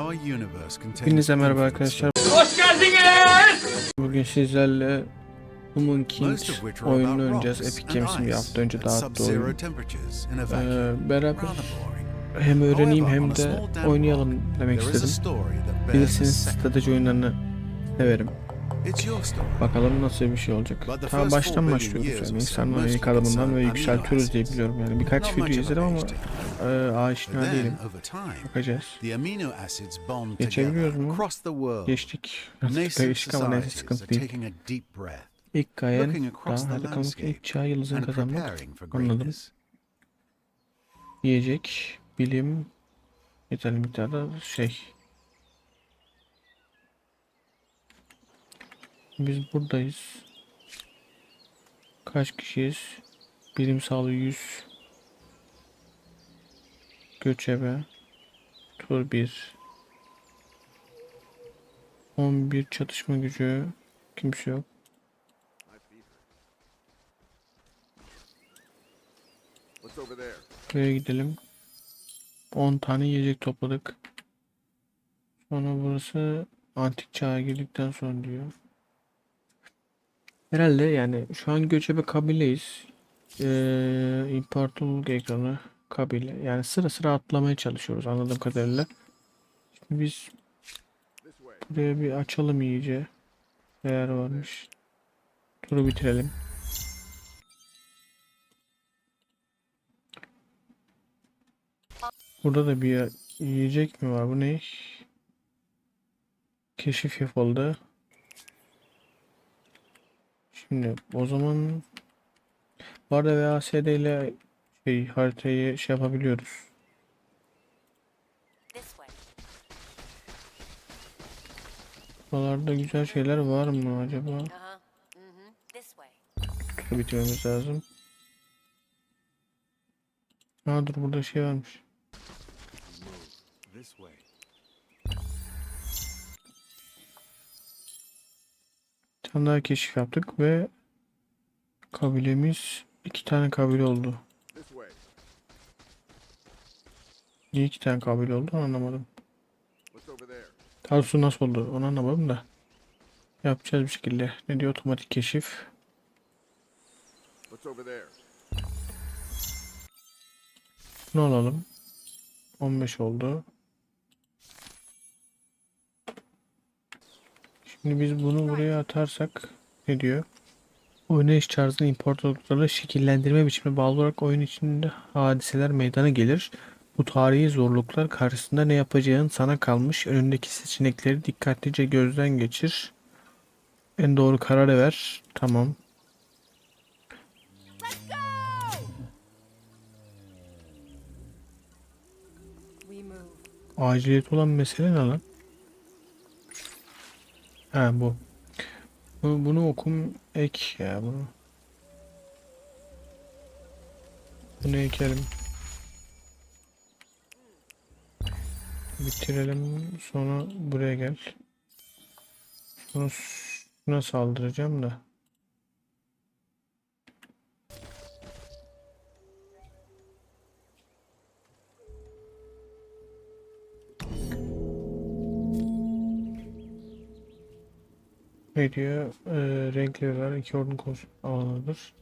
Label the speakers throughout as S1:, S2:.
S1: Our universe contains
S2: Hepinize merhaba arkadaşlar.
S1: stories.
S2: Bugün sizlerle Human King
S1: Most of which are about
S2: oyununu oynayacağız. Epic Games'in bir hafta önce
S1: at
S2: dağıttığı
S1: sub-zero
S2: oyun.
S1: temperatures in a
S2: Ee, beraber hem öğreneyim hem de oynayalım demek istedim. Bilirsiniz strateji oyunlarını severim. Bakalım nasıl bir şey olacak. Ta baştan başlıyoruz yani.
S1: or so
S2: İnsanlar
S1: mostly
S2: ilk adımından
S1: concern
S2: ve yükseltiyoruz diye biliyorum yani. Birkaç video izledim ama e, aşina değilim. Bakacağız. Geçebiliyoruz mu? Geçtik. Değişik ama neyse sıkıntı değil. İlk gayen daha hadi
S1: landscape
S2: ilk çağ yıldızını kazanmak. Anladım. Yiyecek, bilim, yeterli miktarda şey. Biz buradayız. Kaç kişiyiz? Bilim sağlığı 100. Göçebe. Tur 1. 11 çatışma gücü. Kimse yok. Buraya gidelim. 10 tane yiyecek topladık. Sonra burası antik çağa girdikten sonra diyor. Herhalde yani şu an göçebe kabileyiz. Ee, imparatorluk ekranı kabile. Yani sıra sıra atlamaya çalışıyoruz anladığım kadarıyla. Şimdi biz buraya bir açalım iyice. Neler varmış. Turu bitirelim. Burada da bir yiyecek mi var? Bu ne? Keşif yapıldı. Şimdi o zaman bu arada VASD ile şey, haritayı şey yapabiliyoruz. Buralarda güzel şeyler var mı acaba? Bitirmemiz lazım. Aa dur burada şey varmış. Tane daha keşif yaptık ve kabilemiz iki tane kabile oldu. Niye iki tane kabile oldu onu anlamadım. Doğrusu nasıl oldu onu anlamadım da. Yapacağız bir şekilde. Ne diyor otomatik keşif. Bunu alalım. 15 oldu. Şimdi biz bunu buraya atarsak ne diyor? Oynayış tarzını imparatorluklarla şekillendirme biçimine bağlı olarak oyun içinde hadiseler meydana gelir. Bu tarihi zorluklar karşısında ne yapacağın sana kalmış. Önündeki seçenekleri dikkatlice gözden geçir. En doğru kararı ver. Tamam. Aciliyet olan mesele ne lan? Ha bu. bu bunu okum ek ya bunu. Bunu ekelim. Bitirelim. Sonra buraya gel. Şunu şuna saldıracağım da. Ne diyor? Ee, renkleri var. İki ordun alanıdır.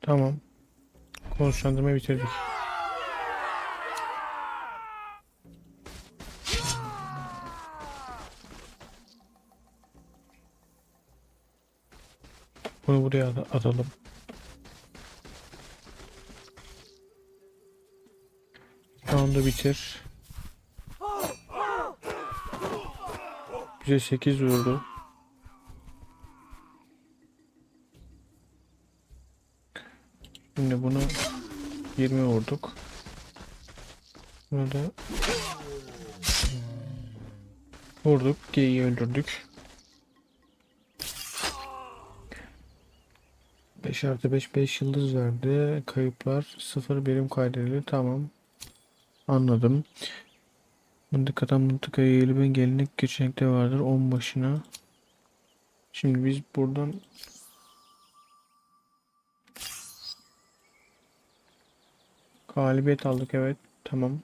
S2: Tamam. Konuşlandırmayı bitirdik. Bunu buraya at- atalım. Anda bitir. Bize 8 vurdu. Şimdi bunu 20 vurduk. Bunu da vurduk. Geyiği öldürdük. 5 artı 5 5 yıldız verdi. Kayıplar 0 birim kaydedildi. Tamam. Anladım. Mıntıkadan mıntıkaya eğilime gelenek geçenekte vardır. 10 başına Şimdi biz buradan galibiyet aldık evet tamam.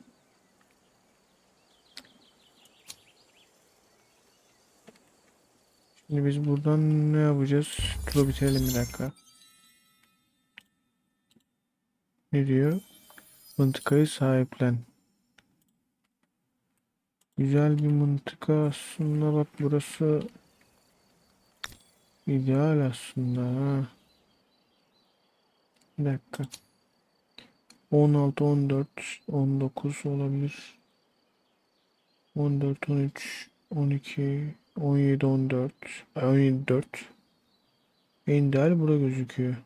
S2: Şimdi biz buradan ne yapacağız? Turu bitirelim bir dakika. Ne diyor? Mıntıkayı sahiplen. Güzel bir mıntıka aslında bak burası ideal aslında ha. Bir dakika. 16, 14, 19 olabilir. 14, 13, 12, 17, 14, ay 17, 4. En ideal bura gözüküyor.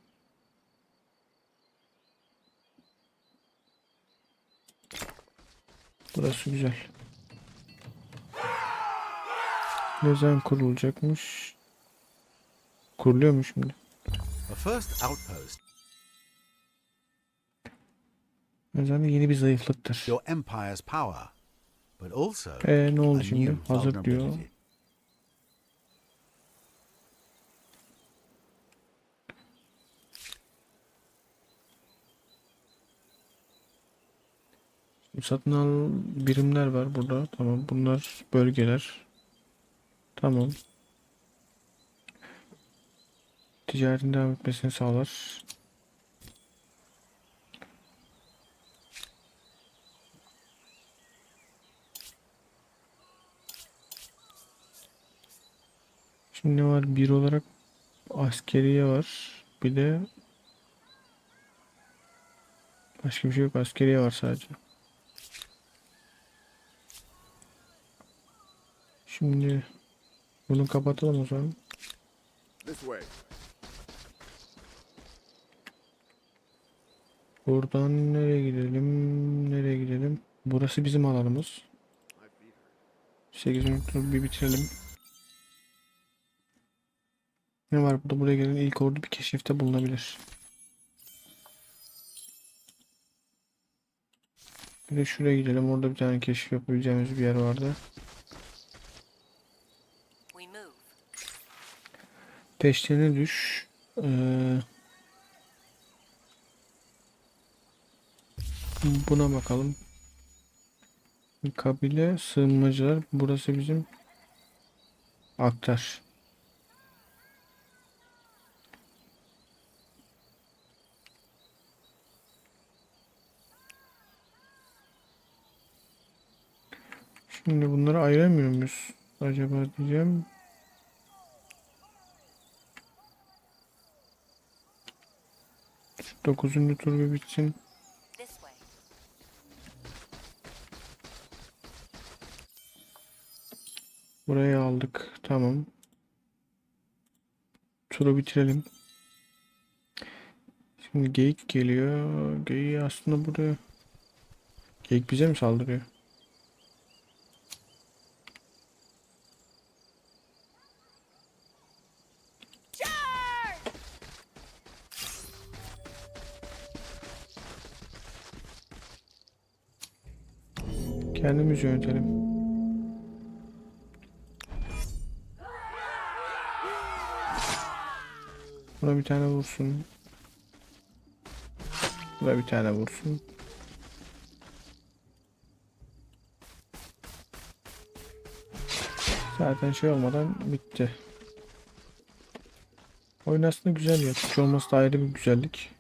S2: Burası güzel. Ne zaman kurulacakmış? Kuruluyor mu şimdi? Zaman yeni bir zayıflıktır.
S1: Your empire's power, but also
S2: Ee, ne oldu şimdi? Hazır diyor. Satın al birimler var burada. Tamam. Bunlar bölgeler. Tamam. Ticaretin devam etmesini sağlar. Şimdi ne var? Bir olarak askeriye var. Bir de başka bir şey yok. Askeriye var sadece. Şimdi bunu kapatalım o zaman. Buradan nereye gidelim? Nereye gidelim? Burası bizim alanımız.
S3: My feet hurt.
S2: 8. tur bir bitirelim. Ne var burada? Buraya gelen ilk ordu bir keşifte bulunabilir. Bir de şuraya gidelim. Orada bir tane keşif yapabileceğimiz bir yer vardı. Peşlerine düş. Ee, buna bakalım. Kabile sığınmacılar. Burası bizim aktar. Şimdi bunları ayıramıyor muyuz? Acaba diyeceğim. 9. tur bir bitsin. Burayı aldık. Tamam. Turu bitirelim. Şimdi geyik geliyor. Geyiği aslında buraya. Geyik bize mi saldırıyor? Kendimiz yönetelim. Buna bir tane vursun. Buna bir tane vursun. Zaten şey olmadan bitti. Oyun aslında güzel ya. Hiç olması da ayrı bir güzellik.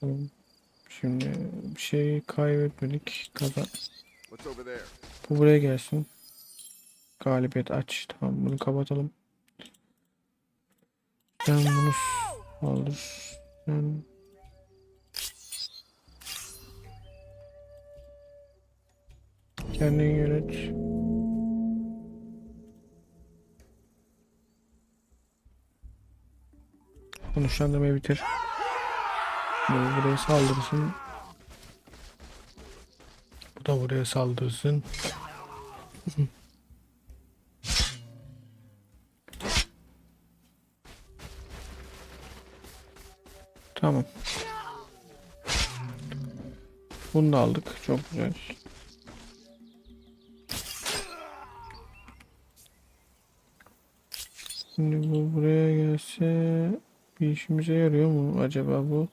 S2: Tamam. Şimdi bir şey kaybetmedik. Kazan. Bu buraya gelsin. Galibiyet aç. Tamam bunu kapatalım. Sen bunu alır. Sen... Kendin yönet. Konuşlandırmayı bitir. Bu buraya saldırsın. Bu da buraya saldırsın. Tamam. Bunu da aldık. Çok güzel. Şimdi bu buraya gelse bir işimize yarıyor mu acaba bu?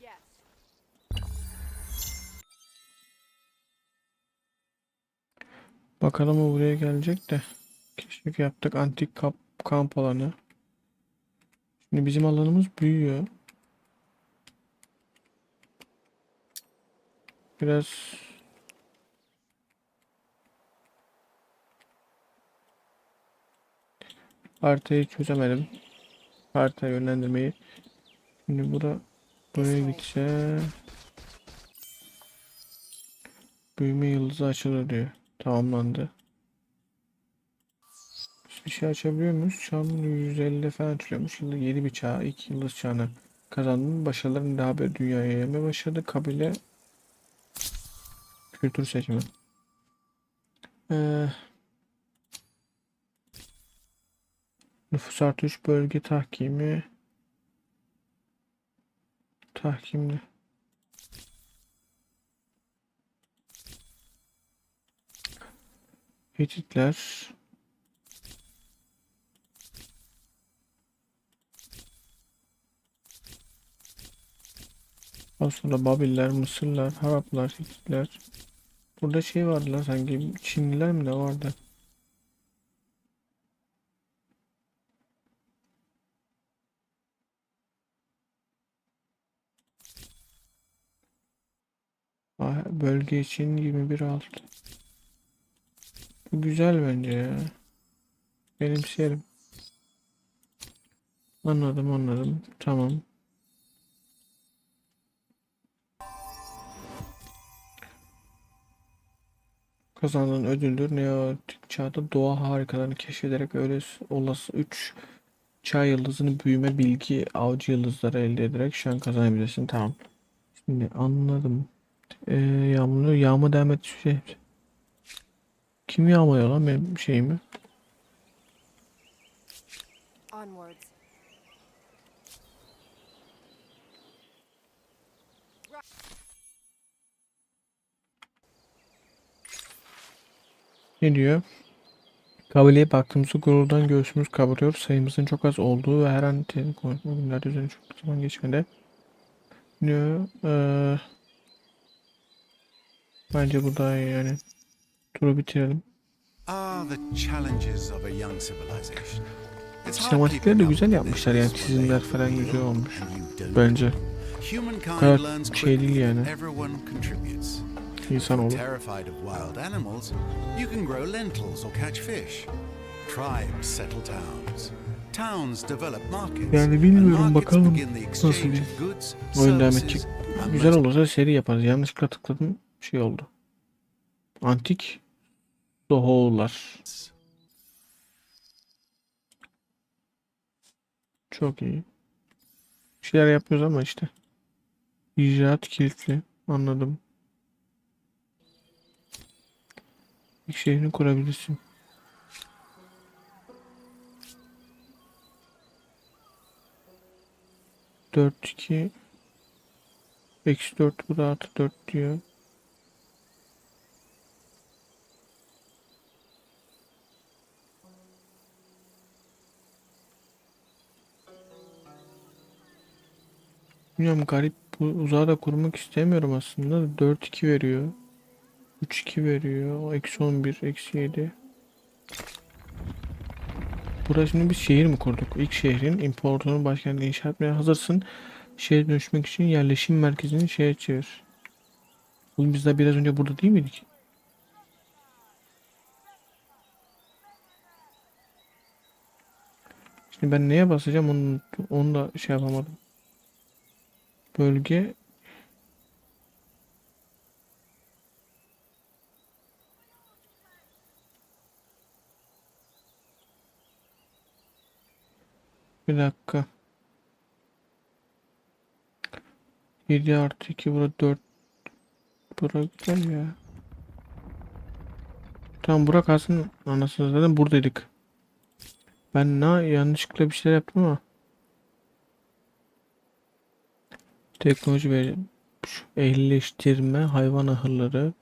S4: Yes.
S2: Bakalım o buraya gelecek de. Keşke yaptık antik kamp, kamp alanı. Şimdi bizim alanımız büyüyor. Biraz haritayı çözemedim. Harita yönlendirmeyi. Şimdi bura buraya gitse büyüme yıldızı açılır diyor. Tamamlandı. Bir şey açabiliyor muyuz? Çağın 150 falan açılıyormuş. Yılda yeni bir çağ. ilk yıldız çağını kazandım. Başarıların daha bir dünyaya yaymaya başladı. Kabile kültür seçimi. Ee, nüfus artış bölge tahkimi tahkimli. Hititler sonra Babiller, Mısırlar, Haraplar, Hititler. Burada şey vardı lan sanki Çinliler mi ne vardı? Bölge için 21 alt. Bu güzel bence ya. Benimseyelim. Anladım anladım. Tamam. Kazandığın ödüldür. Neolitik çağda doğa harikalarını keşfederek öyle olası 3 çağ yıldızını büyüme bilgi avcı yıldızları elde ederek şu an kazanabilirsin. Tamam. Şimdi anladım. Ee, yağmur, yağma devam et şey. Kim yağmalıyor lan benim şeyimi?
S4: Onwards.
S2: Ne diyor? Kabileye baktığımızda gururdan göğsümüz kabarıyor. Sayımızın çok az olduğu ve her an tehlike günlerde üzerine çok zaman geçmede. Diyor. Eee bence bu daha iyi yani. Turu bitirelim.
S1: Ah,
S2: Sinematikleri de güzel yapmışlar yani çizimler falan güzel olmuş. Bence.
S1: Humankind
S2: kadar şey değil yani.
S1: and everyone contributes.
S2: İnsanoğlu.
S1: Terrified of wild animals, you can grow lentils or catch fish. Tribes settle towns. Towns develop markets.
S2: Yani bilmiyorum, bakalım nasıl bir Oyun devam edecek. Güzel olursa seri yaparız. Yanlışlıkla tıkladım. Şey oldu. Antik Sohoğullar. Çok iyi. Bir şeyler yapıyoruz ama işte. İcraat kilitli. Anladım. İlk şehrini kurabilirsin. Dört iki Eksi 4 bu da artı 4 diyor. Bilmiyorum garip bu uzağı da kurmak istemiyorum aslında. 4 2 veriyor. 3 2 veriyor. Eksi 11 eksi 7. Burada şimdi bir şehir mi kurduk? İlk şehrin imparatorun başkentini inşa etmeye hazırsın. Şehre dönüşmek için yerleşim merkezini şeye çevir. Oğlum biz de biraz önce burada değil miydik? Şimdi ben neye basacağım onu, onu da şey yapamadım. Bölge Bir dakika. 7 artı 2 burada 4 Bura güzel ya. Tamam Burak aslında anasını zaten buradaydık. Ben ne yanlışlıkla bir şeyler yaptım ama. Teknoloji. Şu ehlileştirme, hayvan ahırları,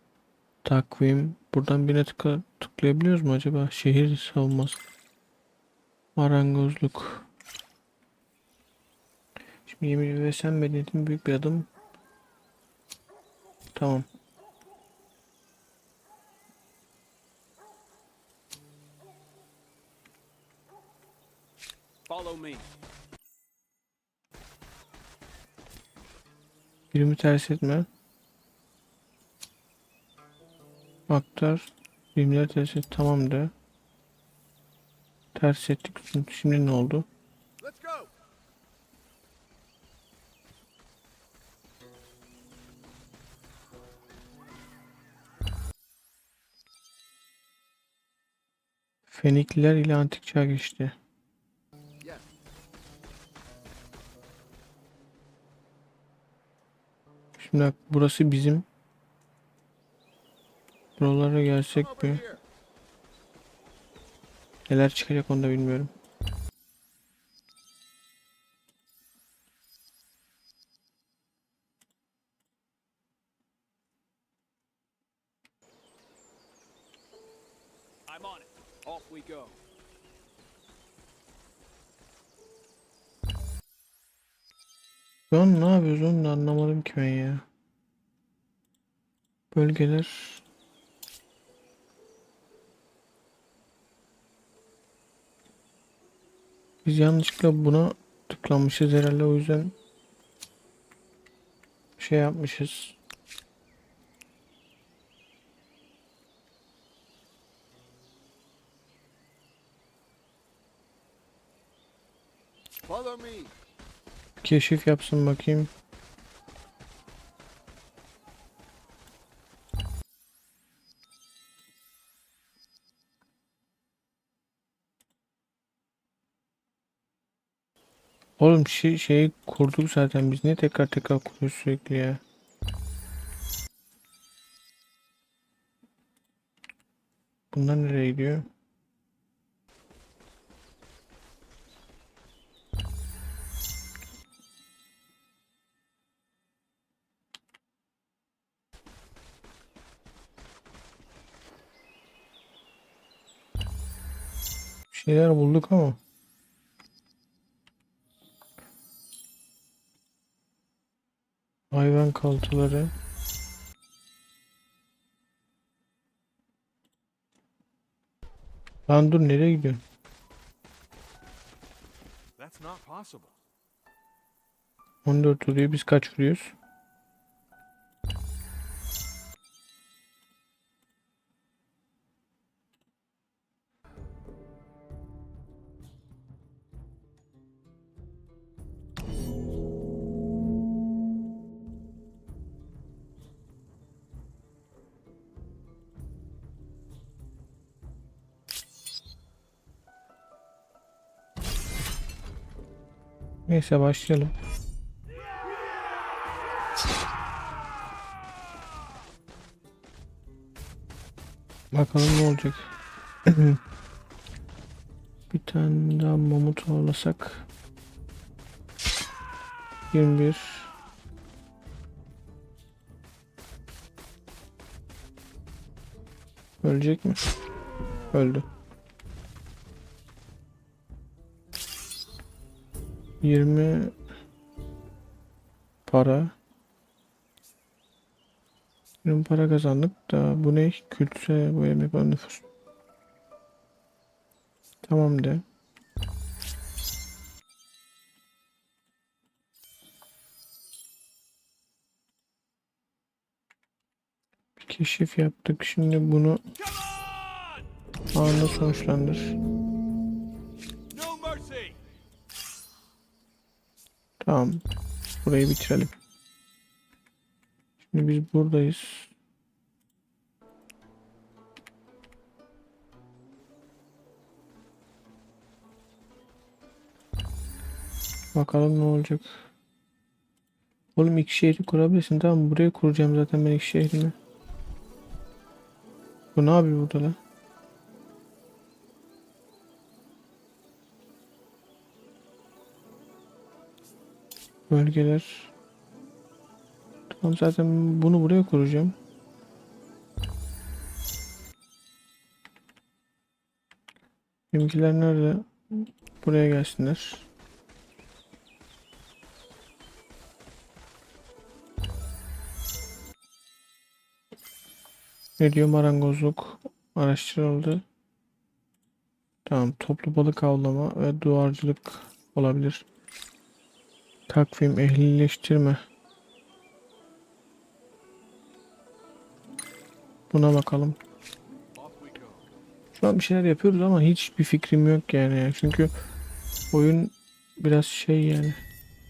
S2: takvim. Buradan birine tıka, tıklayabiliyoruz mu acaba? Şehir savunması. Marangozluk. Şimdi yemin ve sen medeniyetin büyük bir adım. Tamam.
S3: Follow me.
S2: Birimi ters etme. Aktar. Birimleri ters et. Tamam de. Ters ettik. Şimdi ne oldu? Fenikliler ile antik çağ geçti. Şimdi bak burası bizim. Buralara gelsek
S3: here.
S2: neler çıkacak onu da bilmiyorum. Şu an ne da anlamadım ki ben ya. Bölgeler. Biz yanlışlıkla buna tıklamışız herhalde o yüzden şey yapmışız.
S3: Follow me.
S2: Keşif yapsın bakayım. Oğlum şey, şeyi kurduk zaten biz niye tekrar tekrar kuruyoruz sürekli ya. Bunlar nereye gidiyor? Şeyler bulduk ama. Hayvan kaltıları. Lan dur nereye gidiyorsun?
S3: That's not possible.
S2: 14 oluyor biz kaç vuruyoruz? Neyse başlayalım. Bakalım ne olacak. Bir tane daha mamut avlasak. 21 Ölecek mi? Öldü. 20 para. 20 para kazandık da bu ne? Kültüre bu yemek var nüfus. Tamam de. Bir keşif yaptık. Şimdi bunu anında sonuçlandır. Tamam. Burayı bitirelim. Şimdi biz buradayız. Bakalım ne olacak. Oğlum iki şehri kurabilirsin tamam? Buraya kuracağım zaten ben iki şehrimi. Bu ne yapıyor burada lan? Bölgeler. Tamam zaten bunu buraya kuracağım. Benimkiler nerede? Buraya gelsinler. Ne diyor marangozluk araştırıldı. Tamam toplu balık avlama ve duvarcılık olabilir. Takvim ehlileştirme. Buna bakalım. Şu an bir şeyler yapıyoruz ama hiçbir fikrim yok yani. Çünkü oyun biraz şey yani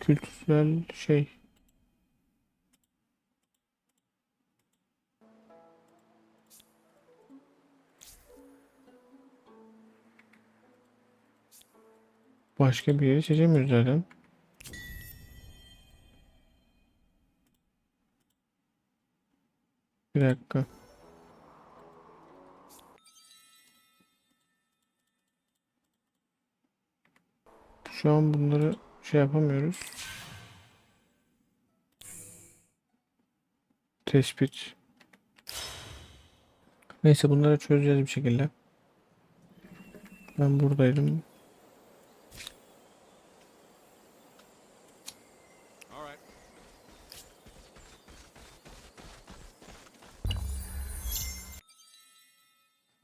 S2: kültürel şey. Başka bir yeri seçemiyoruz zaten. Bir dakika. Şu an bunları şey yapamıyoruz. Tespit. Neyse bunları çözeceğiz bir şekilde. Ben buradaydım.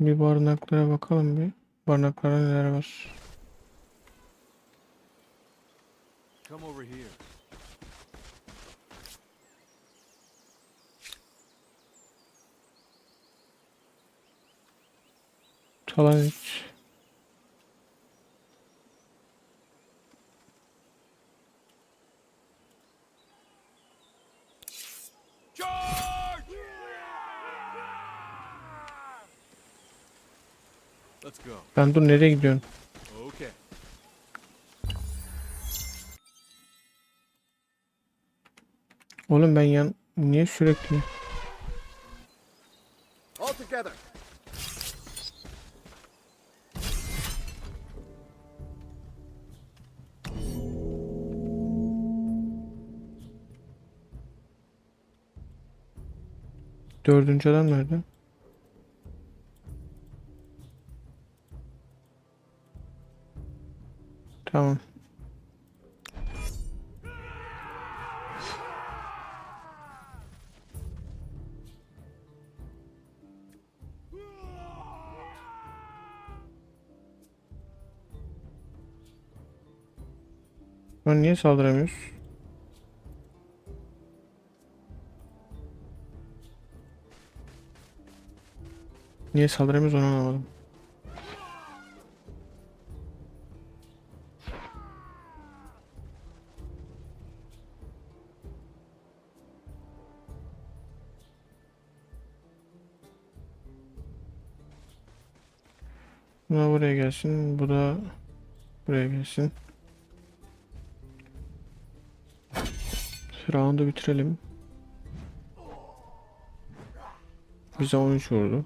S2: Bir barınaklara bakalım bir. Barınaklarda neler var.
S3: Come over here.
S2: Talan hiç. Ben dur nereye gidiyorsun?
S3: Okay.
S2: Oğlum ben yan niye sürekli
S3: All together.
S2: dördüncü adam nerede? Tamam. Lan niye saldıramıyoruz? Niye saldıramıyoruz onu anlamadım. Bu da buraya gelsin. Bu da buraya gelsin. Round'u bitirelim. Bize 13 vurdu.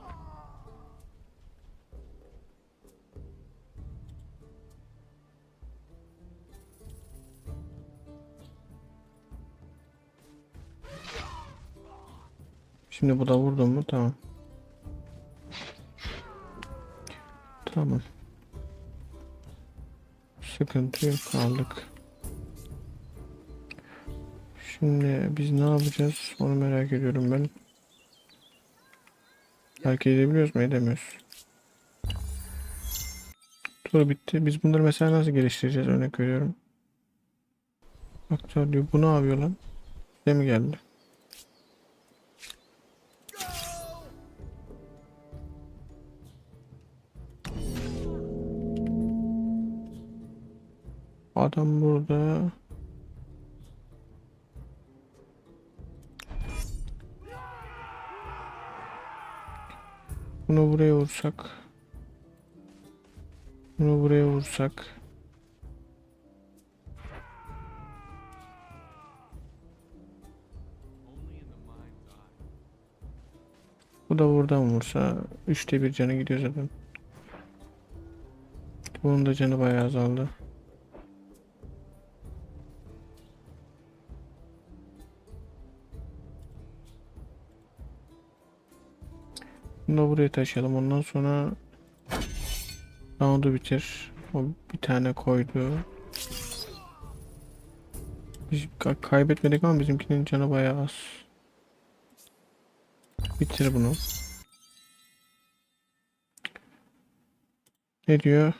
S2: Şimdi bu da vurdu mu? Tamam. Tamam. Sıkıntı yok aldık. Şimdi biz ne yapacağız? Onu merak ediyorum ben. Hareket edebiliyoruz mu? Edemiyoruz. Tur bitti. Biz bunları mesela nasıl geliştireceğiz? Örnek veriyorum. Aktör diyor. Bu ne yapıyor lan? Size mi geldi? Adam burada. Bunu buraya vursak. Bunu buraya vursak. Bu da buradan vursa. Üçte bir canı gidiyor zaten. Bunun da canı bayağı azaldı. Bunu da buraya taşıyalım. Ondan sonra roundu bitir. O bir tane koydu. Biz ka- kaybetmedik ama bizimkinin canı bayağı az. Bitir bunu. Ne diyor?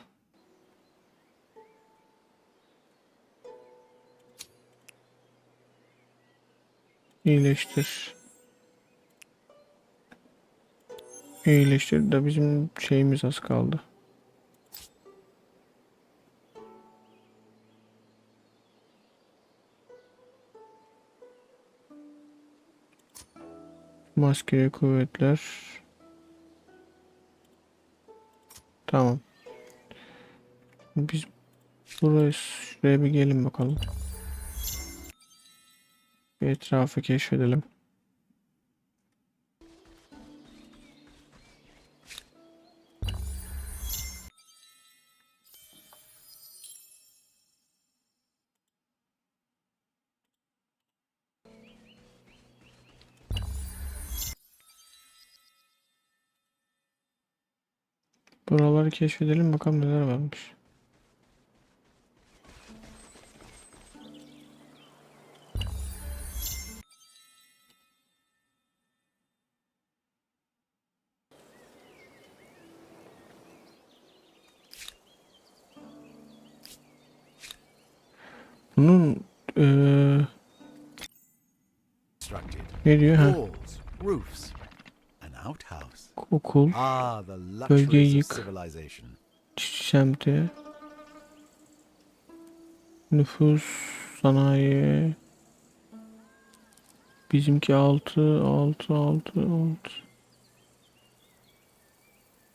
S2: İyileştir. İyileştir de bizim şeyimiz az kaldı. Maskeli kuvvetler. Tamam. Biz buraya şuraya bir gelin bakalım. Bir etrafı keşfedelim. Buraları keşfedelim bakalım neler varmış. Bunun
S1: Constructed.
S2: ne diyor ha? Okul,
S1: Ah,
S2: Bölgeyi yık. semti, nüfus, sanayi. Bizimki 6, 6, 6, 6.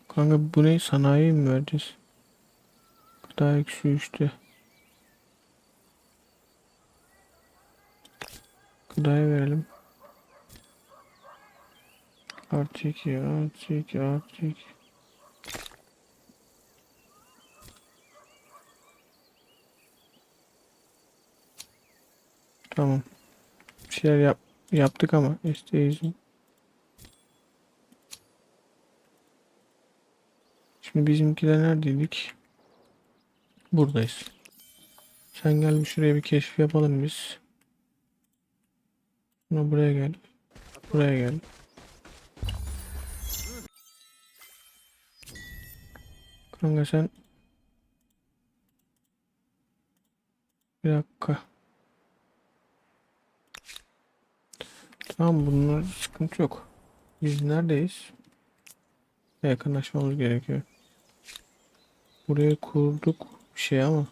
S2: Kanka bu ne? Sanayi mi vereceğiz? Gıda eksi 3'te. Gıdaya verelim. Artı 2, artı 2, artı 2. Tamam. Bir şeyler yap yaptık ama isteyiz. Şimdi bizimkiler neredeydik? Buradayız. Sen gel bir şuraya bir keşif yapalım biz. Sonra buraya gel. Buraya gel. Kanka sen bir dakika. Tamam bunlar sıkıntı yok. Biz neredeyiz? Yakınlaşmamız gerekiyor. Buraya kurduk bir şey ama.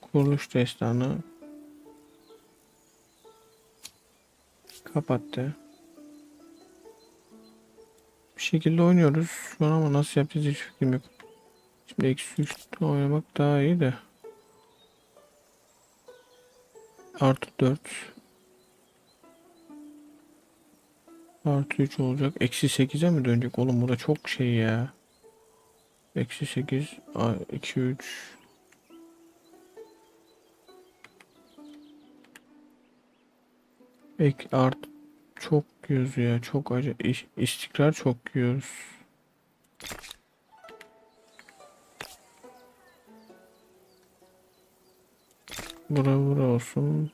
S2: Kuruluş destanı. Kapattı. Şekilde oynuyoruz şu ama nasıl yapacağız hiç fikrim yok. Şimdi eksi 3'te oynamak daha iyi de. Artı 4. Artı 3 olacak. Eksi 8'e mi dönecek? Oğlum bu da çok şey ya. Eksi 8. 2 3. Ek art çok yiyoruz ya. Çok acı. iş- istikrar çok yiyoruz. Bura bura olsun.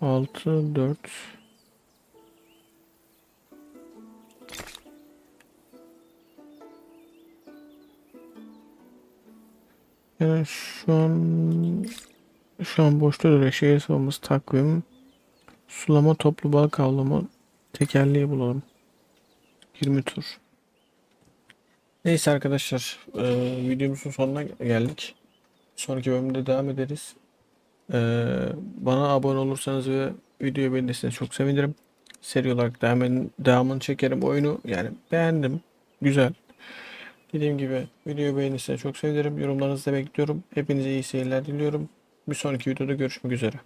S2: 6 4 Yani şu an şu an boşta duruyor. Şehir savunması takvim. Sulama toplu balık avlama tekerleği bulalım. 20 tur. Neyse arkadaşlar. eee, videomuzun sonuna geldik. Sonraki bölümde devam ederiz. Eee, bana abone olursanız ve videoyu beğenirseniz çok sevinirim. Seri olarak devam, devamını çekerim oyunu. Yani beğendim. Güzel. Dediğim gibi videoyu beğenirseniz çok sevinirim. Yorumlarınızı da bekliyorum. Hepinize iyi seyirler diliyorum. Bir sonraki videoda görüşmek üzere.